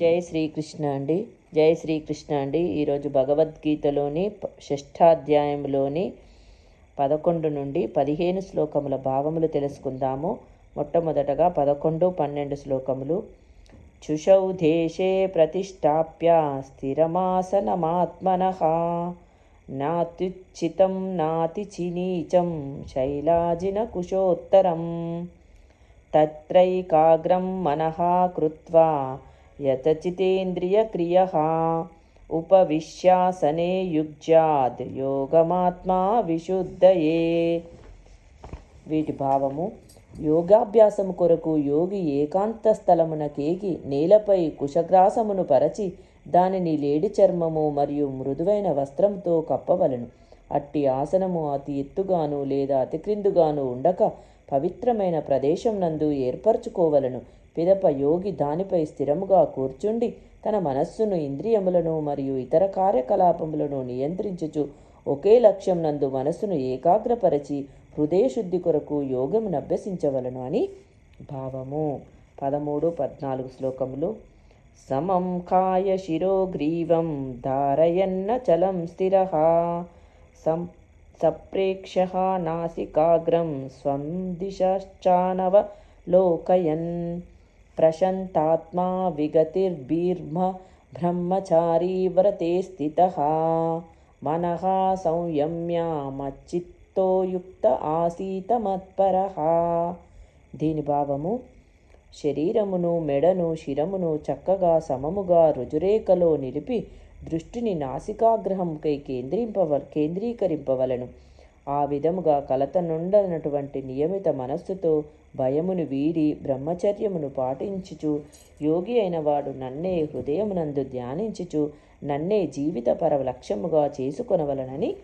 జై శ్రీకృష్ణ అండి. జై శ్రీకృష్ణ అండి. ఈరోజు భగవద్గీతలోని షష్ఠాధ్యాయంలోని పదకొండు నుండి పదిహేను శ్లోకముల భావములు తెలుసుకుందాము. మొట్టమొదటగా పదకొండు పన్నెండు శ్లోకములు. చుషౌ దేశే ప్రతిష్టాప్య స్థిరమాసనమాత్మన. నాత్యుచితం నాతిచినీచం శైలాజిన కుశోత్తరం తత్రైకాగ్రం మనః కృత్వా యతచితేంద్రియక్రియः ఉపవిశ్యాసనే యుగ్జాద్ యోగమాత్మా విశుద్ధయే వీటి భావము యోగాభ్యాసము కొరకు యోగి ఏకాంత స్థలమున కేగి నేలపై కుశగ్రాసమును పరచి దానిని లేడి చర్మము మరియు మృదువైన వస్త్రంతో కప్పవలను. అట్టి ఆసనము అతి ఎత్తుగాను లేదా అతి క్రిందుగాను ఉండక పవిత్రమైన ప్రదేశం నందు ఏర్పరచుకోవలను. పిదప యోగి దానిపై స్థిరముగా కూర్చుండి తన మనస్సును ఇంద్రియములను మరియు ఇతర కార్యకలాపములను నియంత్రించుచు ఒకే లక్ష్యం నందు మనస్సును ఏకాగ్రపరచి హృదయశుద్ధి కొరకు యోగమును అభ్యసించవలను అని భావము. పదమూడు పద్నాలుగు శ్లోకములు. సమం కాయ శిరోగ్రీవం ధారయన్న చలం స్థిర సం సప్రేక్ష నాసికాగ్రం స్వం దిశానవ లోకయన్ ప్రశంతాత్మా విగతిర్భీర్మ బ్రహ్మచారీ వ్రతే స్థిత మన సంయమ్య మచ్చిత్తో యుక్త ఆసీత మత్పర దీని భావము శరీరమును మెడను శిరమును చక్కగా సమముగా రుజురేఖలో నిలిపి దృష్టిని నాసికాగ్రహంకై కేంద్రింపవ కేంద్రీకరింపవలను. ఆ విధముగా కలత నుండనటువంటి నియమిత మనస్సుతో భయమును వీడి బ్రహ్మచర్యమును పాటించుచు యోగి అయిన వాడు నన్నే హృదయమునందు ధ్యానించుచు నన్నే జీవిత పరవ లక్ష్యముగా చేసుకొనవలనని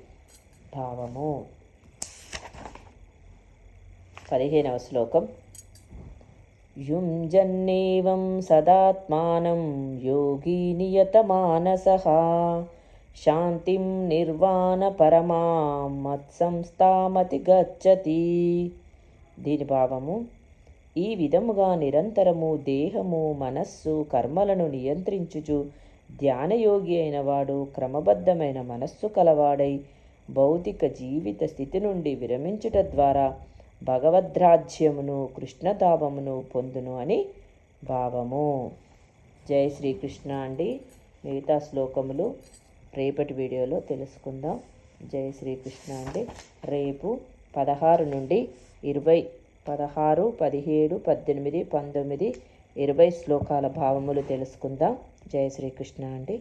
భావము. పదిహేనవ శ్లోకం. యుంజన్నేవం సదాత్మానం యోగి నియతమానసః. శాంతిం నిర్వాణ పరమా మత్సంస్థామతి గచ్చతి. దీని భావము ఈ విధముగా నిరంతరము దేహము మనస్సు కర్మలను నియంత్రించుచు ధ్యానయోగి అయిన వాడు క్రమబద్ధమైన మనస్సు కలవాడై భౌతిక జీవిత స్థితి నుండి విరమించుట ద్వారా భగవద్రాజ్యమును కృష్ణతాపమును పొందును అని భావము. జై శ్రీకృష్ణ అండి. మిగతా శ్లోకములు రేపటి వీడియోలో తెలుసుకుందాం. జై శ్రీకృష్ణ అండి. రేపు పదహారు నుండి ఇరవై పదహారు పదిహేడు పద్దెనిమిది పంతొమ్మిది ఇరవై శ్లోకాల భావములు తెలుసుకుందాం. జై శ్రీకృష్ణ అండి.